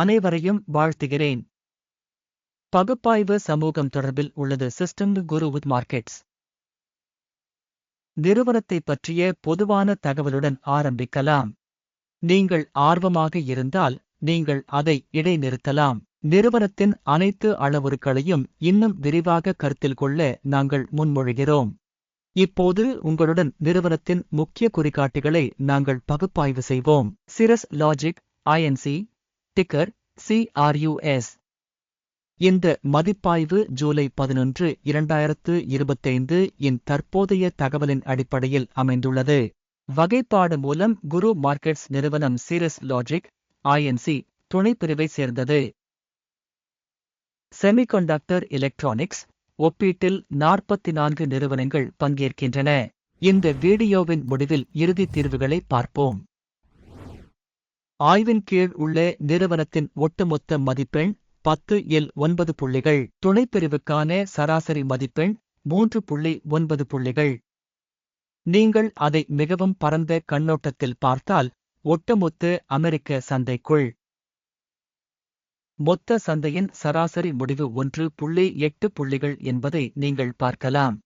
அனைவரையும் வாழ்த்துகிறேன். பகுப்பாய்வு சமூகம் தொடர்பில் உள்ளது சிஸ்டம் குரு வித் மார்க்கெட்ஸ் நிறுவனத்தை பற்றிய பொதுவான தகவலுடன் ஆரம்பிக்கலாம். நீங்கள் ஆர்வமாக இருந்தால் நீங்கள் அதை இடைநிறுத்தலாம். நிறுவனத்தின் அனைத்து அளவுருக்களையும் இன்னும் விரிவாக கருத்தில் கொள்ள நாங்கள் முன்மொழிகிறோம். இப்போது உங்களுடன் நிறுவனத்தின் முக்கிய குறிகாட்டிகளை நாங்கள் பகுப்பாய்வு செய்வோம். Cirrus logic Inc ticker CRUS இந்த மதிப்பாய்வு ஜூலை பதினொன்று இரண்டாயிரத்து இருபத்தைந்து இன் தற்போதைய தகவலின் அடிப்படையில் அமைந்துள்ளது. வகைப்பாடு மூலம் குரு மார்க்கெட்ஸ் நிறுவனம் சீரஸ் லாஜிக் ஐஎன்சி துணைப்பிரிவை சேர்ந்தது. செமிகண்டக்டர் எலக்ட்ரானிக்ஸ் ஒப்பீட்டில் நாற்பத்தி நான்கு நிறுவனங்கள் பங்கேற்கின்றன. இந்த வீடியோவின் முடிவில் இறுதி தீர்வுகளை பார்ப்போம். ஆய்வின் கீழ் உள்ள நிறுவனத்தின் ஒட்டுமொத்த மதிப்பெண் பத்து எல் ஒன்பது புள்ளிகள். துணைப்பிரிவுக்கான சராசரி மதிப்பெண் மூன்று புள்ளி ஒன்பது புள்ளிகள். நீங்கள் அதை மிகவும் பரந்த கண்ணோட்டத்தில் பார்த்தால் ஒட்டுமொத்த அமெரிக்க சந்தைக்குள். மொத்த சந்தையின் சராசரி முடிவு ஒன்று புள்ளி எட்டு புள்ளிகள் என்பதை நீங்கள் பார்க்கலாம்.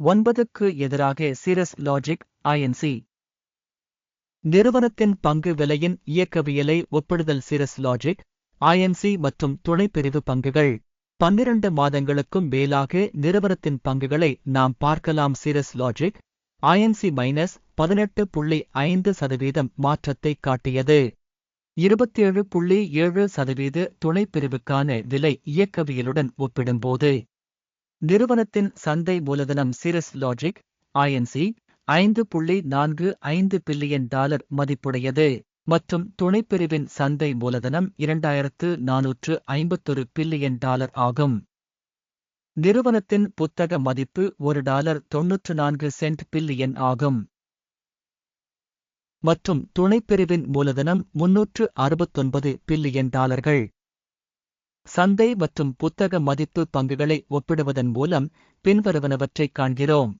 ஒன்பதுக்கு எதிராக சீரஸ் லாஜிக் ஐஎன்சி நிறுவனத்தின் பங்கு விலையின் இயக்கவியலை ஒப்பிடுதல் சிரஸ் லாஜிக் ஐஎன்சி மற்றும் துணைப்பிரிவு பங்குகள். பன்னிரண்டு மாதங்களுக்கும் மேலாக நிறுவனத்தின் பங்குகளை நாம் பார்க்கலாம் சிரஸ் லாஜிக். ஐஎன்சி மைனஸ் பதினெட்டு புள்ளி ஐந்து சதவீதம் மாற்றத்தை காட்டியது. இருபத்தேழு புள்ளி ஏழு சதவீத துணைப்பிரிவுக்கான விலை இயக்கவியலுடன் ஒப்பிடும்போது. நிறுவனத்தின் சந்தை மூலதனம் சிரஸ் லாஜிக் ஐஎன்சி ஐந்து புள்ளி நான்கு ஐந்து பில்லியன் டாலர் மதிப்புடையது. மற்றும் துணைப்பிரிவின் சந்தை மூலதனம் இரண்டாயிரத்து நானூற்று ஐம்பத்தொரு பில்லியன் டாலர் ஆகும். நிறுவனத்தின் புத்தக மதிப்பு ஒரு டாலர் தொன்னூற்று நான்கு சென்ட் பில்லியன் ஆகும். மற்றும் துணைப்பிரிவின் மூலதனம் முன்னூற்று அறுபத்தொன்பது பில்லியன் டாலர்கள். சந்தை மற்றும் புத்தக மதிப்பு பங்குகளை ஒப்பிடுவதன் மூலம் பின்வருவனவற்றைக் காண்கிறோம்.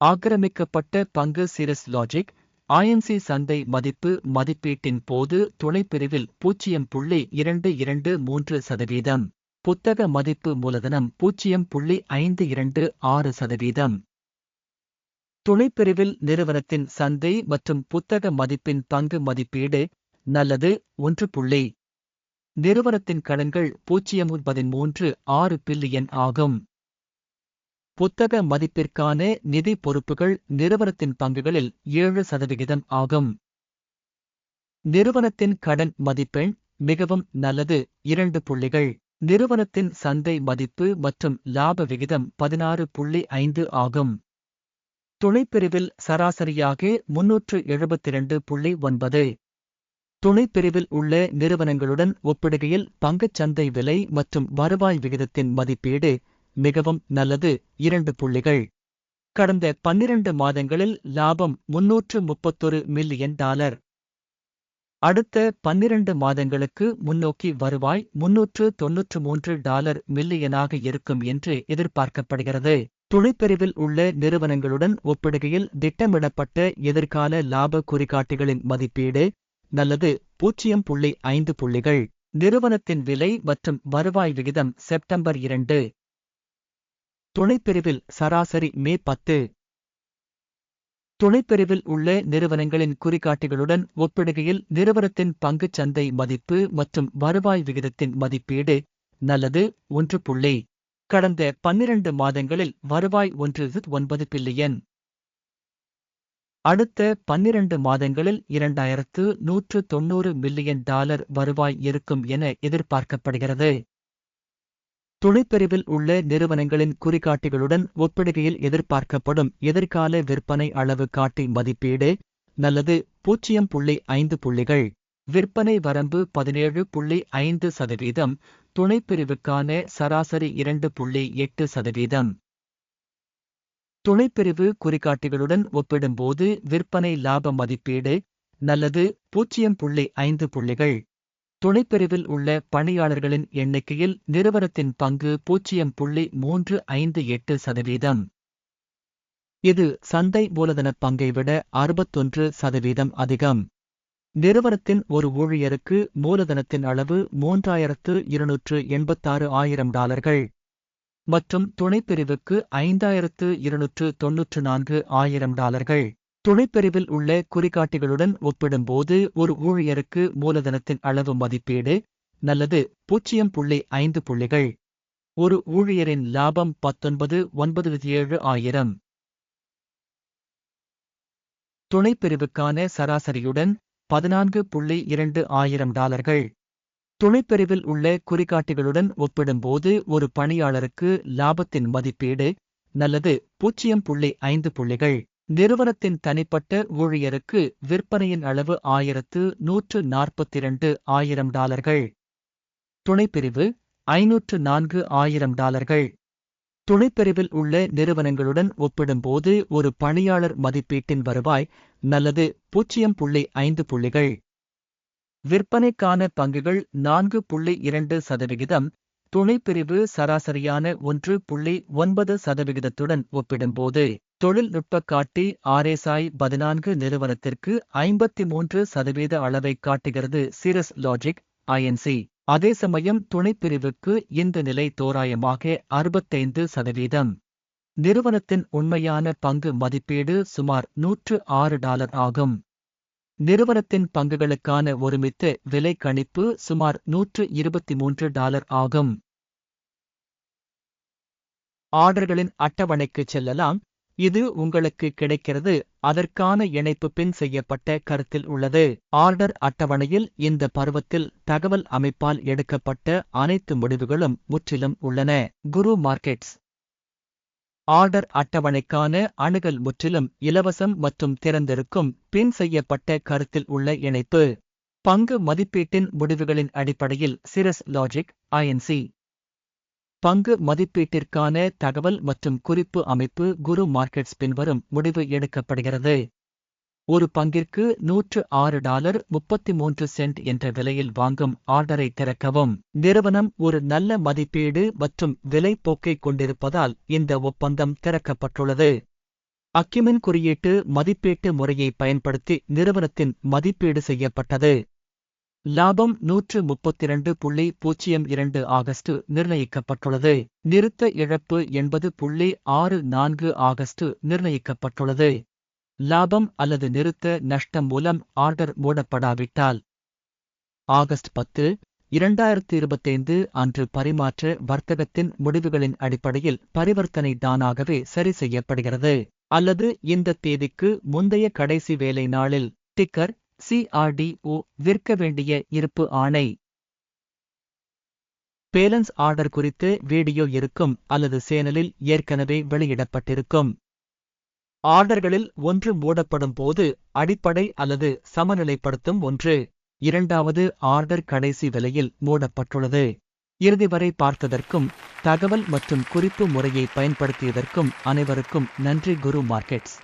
ஆக்கிரமிக்கப்பட்ட பங்கு சிரஸ் லாஜிக் ஐஎன்சி சந்தை மதிப்பு மதிப்பீட்டின் போது துணைப்பிரிவில் பூஜ்ஜியம் புள்ளி இரண்டு இரண்டு மூன்று சதவீதம். புத்தக மதிப்பு மூலதனம் பூஜ்ஜியம் புள்ளி ஐந்து இரண்டு ஆறு சதவீதம். துணைப்பிரிவில் நிறுவனத்தின் சந்தை மற்றும் புத்தக மதிப்பின் பங்கு மதிப்பீடு நல்லது ஒன்று புள்ளி. நிறுவனத்தின் கடன்கள் பூஜ்ஜியம் பதிமூன்று ஆறு பில்லியன் ஆகும். புத்தக மதிப்பிற்கான நிதி பொறுப்புகள் நிறுவனத்தின் பங்குகளில் ஏழு சதவிகிதம் ஆகும். நிறுவனத்தின் கடன் மதிப்பெண் மிகவும் நல்லது. இரண்டு புள்ளிகள். நிறுவனத்தின் சந்தை மதிப்பு மற்றும் லாப விகிதம் பதினாறு புள்ளி ஐந்து ஆகும். துணைப்பிரிவில் சராசரியாக முன்னூற்று எழுபத்திரண்டு புள்ளி ஒன்பது. துணைப்பிரிவில் உள்ள நிறுவனங்களுடன் ஒப்பிடுகையில் பங்குச் சந்தை விலை மற்றும் வருவாய் விகிதத்தின் மதிப்பீடு மிகவும் நல்லது. இரண்டு புள்ளிகள். கடந்த பன்னிரண்டு மாதங்களில் லாபம் முன்னூற்று முப்பத்தொரு மில்லியன் டாலர். அடுத்த பன்னிரண்டு மாதங்களுக்கு முன்னோக்கி வருவாய் முன்னூற்று தொன்னூற்று மூன்று டாலர் மில்லியனாக இருக்கும் என்று எதிர்பார்க்கப்படுகிறது. துணைப்பிரிவில் உள்ள நிறுவனங்களுடன் ஒப்பிடுகையில் திட்டமிடப்பட்ட எதிர்கால லாப குறிகாட்டிகளின் மதிப்பீடு நல்லது. பூஜ்ஜியம் புள்ளி ஐந்து புள்ளிகள். நிறுவனத்தின் விலை மற்றும் வருவாய் விகிதம் செப்டம்பர் இரண்டு. துணைப்பிரிவில் சராசரி மே பத்து. துணைப்பிரிவில் உள்ள நிறுவனங்களின் குறிகாட்டிகளுடன் ஒப்பிடுகையில் நிறுவனத்தின் பங்குச் சந்தை மதிப்பு மற்றும் வருவாய் விகிதத்தின் மதிப்பீடு நல்லது ஒன்று புள்ளி. கடந்த பன்னிரண்டு மாதங்களில் வருவாய் ஒன்று ஒன்பது பில்லியன். அடுத்த பன்னிரண்டு மாதங்களில் இரண்டாயிரத்து நூற்று தொன்னூறு மில்லியன் டாலர் வருவாய் இருக்கும் என எதிர்பார்க்கப்படுகிறது. துணைப்பிரிவில் உள்ள நிறுவனங்களின் குறிகாட்டிகளுடன் ஒப்பிடுகையில் எதிர்பார்க்கப்படும் எதிர்கால விற்பனை அளவு காட்டி மதிப்பீடு நல்லது பூஜ்ஜியம் புள்ளி ஐந்து புள்ளிகள் விற்பனை வரம்பு பதினேழு புள்ளி ஐந்து சதவீதம் துணைப்பிரிவுக்கான சராசரி இரண்டு புள்ளி எட்டு சதவீதம். துணைப்பிரிவு குறிகாட்டிகளுடன் ஒப்பிடும்போது விற்பனை லாப மதிப்பீடு நல்லது பூஜ்ஜியம் புள்ளி ஐந்து புள்ளிகள் துணைப்பிரிவில் உள்ள பணியாளர்களின் எண்ணிக்கையில் நிறுவனத்தின் பங்கு பூஜ்ஜியம் புள்ளி மூன்று ஐந்து எட்டு சதவீதம். இது சந்தை மூலதன பங்கை விட அறுபத்தொன்று சதவீதம் அதிகம். நிறுவனத்தின் ஒரு ஊழியருக்கு மூலதனத்தின் அளவு மூன்றாயிரத்து இருநூற்று எண்பத்தாறு ஆயிரம் டாலர்கள். மற்றும் துணைப்பிரிவுக்கு ஐந்தாயிரத்து இருநூற்று தொன்னூற்று நான்கு ஆயிரம் டாலர்கள். துணைப்பிரிவில் உள்ள குறிகாட்டிகளுடன் ஒப்பிடும்போது ஒரு ஊழியருக்கு மூலதனத்தின் அளவு மதிப்பீடு நல்லது பூஜ்ஜியம் புள்ளி ஐந்து புள்ளிகள். ஒரு ஊழியரின் லாபம் பத்தொன்பது ஒன்பது ஏழு ஆயிரம். துணைப்பிரிவுக்கான சராசரியுடன் பதினான்கு புள்ளி இரண்டு ஆயிரம் டாலர்கள். துணைப்பிரிவில் உள்ள குறிகாட்டிகளுடன் ஒப்பிடும்போது ஒரு பணியாளருக்கு லாபத்தின் மதிப்பீடு நல்லது பூஜ்ஜியம் புள்ளி ஐந்து புள்ளிகள். நிறுவனத்தின் தனிப்பட்ட ஊழியருக்கு விற்பனையின் அளவு ஆயிரத்து நூற்று நாற்பத்திரண்டு ஆயிரம் டாலர்கள். துணைப்பிரிவு ஐநூற்று நான்கு ஆயிரம் டாலர்கள். துணைப்பிரிவில் உள்ள நிறுவனங்களுடன் ஒப்பிடும்போது ஒரு பணியாளர் மதிப்பீட்டின் வருவாய் நல்லது பூஜ்ஜியம் புள்ளி ஐந்து புள்ளிகள். விற்பனைக்கான பங்குகள் நான்கு புள்ளி இரண்டு சதவிகிதம். துணைப்பிரிவு சராசரியான ஒன்று புள்ளி ஒன்பது சதவிகிதத்துடன் ஒப்பிடும்போது தொழில்நுட்ப காட்டி ஆர்எஸ்ஐ பதினான்கு நிறுவனத்திற்கு ஐம்பத்தி மூன்று சதவீத அளவை காட்டுகிறது சிரஸ் லாஜிக் ஐஎன்சி. அதே சமயம் துணைப்பிரிவுக்கு இந்த நிலை தோராயமாக அறுபத்தைந்து சதவீதம். நிறுவனத்தின் உண்மையான பங்கு மதிப்பீடு சுமார் நூற்று ஆறு டாலர் ஆகும். நிறுவனத்தின் பங்குகளுக்கான ஒருமித்த விலை கணிப்பு சுமார் நூற்று இருபத்தி மூன்று டாலர் ஆகும். ஆர்டர்களின் அட்டவணைக்கு செல்லலாம். இது உங்களுக்கு கிடைக்கிறது. அதற்கான இணைப்பு பின் செய்யப்பட்ட கருத்தில் உள்ளது. ஆர்டர் அட்டவணையில் இந்த பருவத்தில் தகவல் அமைப்பால் எடுக்கப்பட்ட அனைத்து முடிவுகளும் முற்றிலும் உள்ளன. குரு மார்க்கெட்ஸ். ஆர்டர் அட்டவணைக்கான அணுகல் முற்றிலும் இலவசம் மற்றும் திறந்திருக்கும் பின் செய்யப்பட்ட கருத்தில் உள்ள இணைப்பு. பங்கு மதிப்பீட்டின் முடிவுகளின் அடிப்படையில் சிரஸ் லாஜிக் ஐஎன்சி பங்கு மதிப்பீட்டிற்கான தகவல் மற்றும் குறிப்பு அமைப்பு குரு மார்க்கெட்ஸ் பின்வரும் முடிவு எடுக்கப்படுகிறது. ஒரு பங்கிற்கு நூற்று ஆறு டாலர் முப்பத்தி மூன்று சென்ட் என்ற விலையில் வாங்கும் ஆர்டரை திறக்கவும். நிறுவனம் ஒரு நல்ல மதிப்பீடு மற்றும் விலை போக்கைக் கொண்டிருப்பதால் இந்த ஒப்பந்தம் திறக்கப்பட்டுள்ளது. அக்கிமின் குறியீட்டு மதிப்பீட்டு முறையை பயன்படுத்தி நிறுவனத்தின் மதிப்பீடு செய்யப்பட்டது. லாபம் நூற்று முப்பத்திரண்டு புள்ளி பூஜ்ஜியம் இரண்டு ஆகஸ்ட் நிர்ணயிக்கப்பட்டுள்ளது. நிறுத்த இழப்பு எண்பது புள்ளி ஆறு நான்கு ஆகஸ்ட் நிர்ணயிக்கப்பட்டுள்ளது. லாபம் அல்லது நிறுத்த நஷ்டம் மூலம் ஆர்டர் மூடப்படாவிட்டால் ஆகஸ்ட் பத்து இரண்டாயிரத்து இருபத்தைந்து அன்று பரிமாற்ற வர்த்தகத்தின் முடிவுகளின் அடிப்படையில் பரிவர்த்தனை தானாகவே சரி செய்யப்படுகிறது. அல்லது இந்த தேதிக்கு முந்தைய கடைசி வேலை நாளில் டிக்கர் சிஆர்டிஓ விற்க வேண்டிய இருப்பு ஆணை. பேலன்ஸ் ஆர்டர் குறித்து வீடியோ இருக்கும் அல்லது சேனலில் ஏற்கனவே வெளியிடப்பட்டிருக்கும். ஆர்டர்களில் ஒன்று மூடப்படும் போது அடிப்படை அல்லது சமநிலைப்படுத்தும் ஒன்று. இரண்டாவது ஆர்டர் கடைசி விலையில் மூடப்பட்டுள்ளது. இறுதி வரை பார்த்ததற்கும் தகவல் மற்றும் குறிப்பு முறையை பயன்படுத்தியதற்கும் அனைவருக்கும் நன்றி குரு மார்க்கெட்ஸ்.